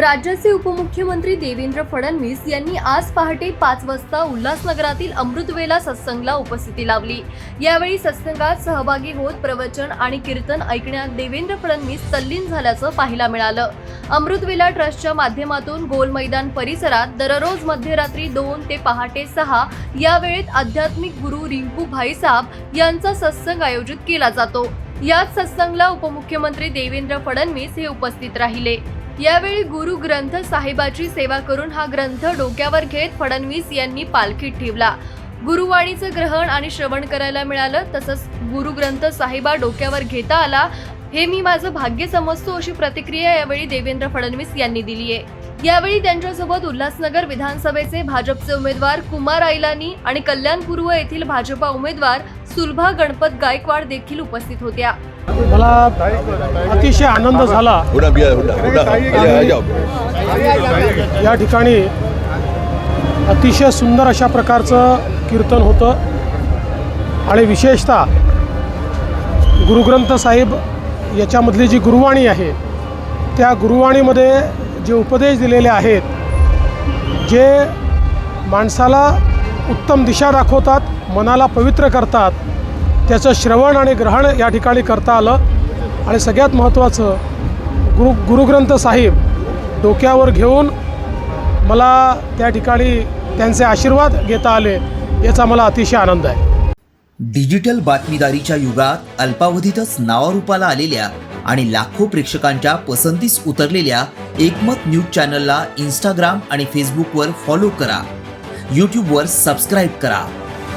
राज्याचे उपमुख्यमंत्री देवेंद्र फडणवीस यांनी आज पहाटे पाच वाजता उल्हासनगरातील अमृतवेला सत्संगला उपस्थिती लावली. यावेळी सत्संगात सहभागी होत प्रवचन आणि कीर्तन ऐकण्यात देवेंद्र फडणवीस तल्लीन झाल्याचं पाहायला मिळालं. अमृतवेला ट्रस्टच्या माध्यमातून गोल मैदान परिसरात दररोज मध्यरात्री दोन ते पहाटे सहा या वेळेत आध्यात्मिक गुरु रिंकू भाईसाब यांचा सत्संग आयोजित केला जातो. याच सत्संगला उपमुख्यमंत्री देवेंद्र फडणवीस हे उपस्थित राहिले. यावेळी गुरु ग्रंथ साहेबाची सेवा करून हा ग्रंथ डोक्यावर घेत फडणवीस यांनी पालखीत ठेवला. गुरुवाणीचं ग्रहण आणि श्रवण करायला मिळालं तसंच गुरु ग्रंथ साहेबा डोक्यावर घेता आला हे मी माझं भाग्य समजतो अशी प्रतिक्रिया यावेळी देवेंद्र फडणवीस यांनी दिली आहे. यावेळी त्यांच्यासोबत उल्हासनगर विधानसभेचे भाजपचे उमेदवार कुमार आयलानी आणि कल्याण पूर्व येथील भाजपा उमेदवार सुलभा गणपत गायकवाड देखील उपस्थित होत्या. मला अतिशय आनंद झाला. या ठिकाणी अतिशय सुंदर अशा प्रकारचं कीर्तन होतं. आणि विशेषतः गुरुग्रंथ साहेब याच्यामधली जी गुरुवाणी आहे त्या गुरुवाणीमध्ये जे उपदेश दिलेले आहेत जे माणसाला उत्तम दिशा दाखवतात मनाला पवित्र करतात त्याचं श्रवण आणि ग्रहण या ठिकाणी करता आलं. आणि सगळ्यात महत्त्वाचं गुरु गुरुग्रंथ साहेब डोक्यावर घेऊन मला त्या ठिकाणी त्यांचे आशीर्वाद घेता आले याचा मला अतिशय आनंद आहे. डिजिटल बातमीदारीच्या युगात अल्पावधीतच नावारूपाला आलेल्या आणि लाखो प्रेक्षकांच्या पसंतीस उतरलेल्या एकमत न्यूज चॅनलला इंस्टाग्राम आणि फेसबुकवर फॉलो करा. यूट्यूबवर सबस्क्राईब करा.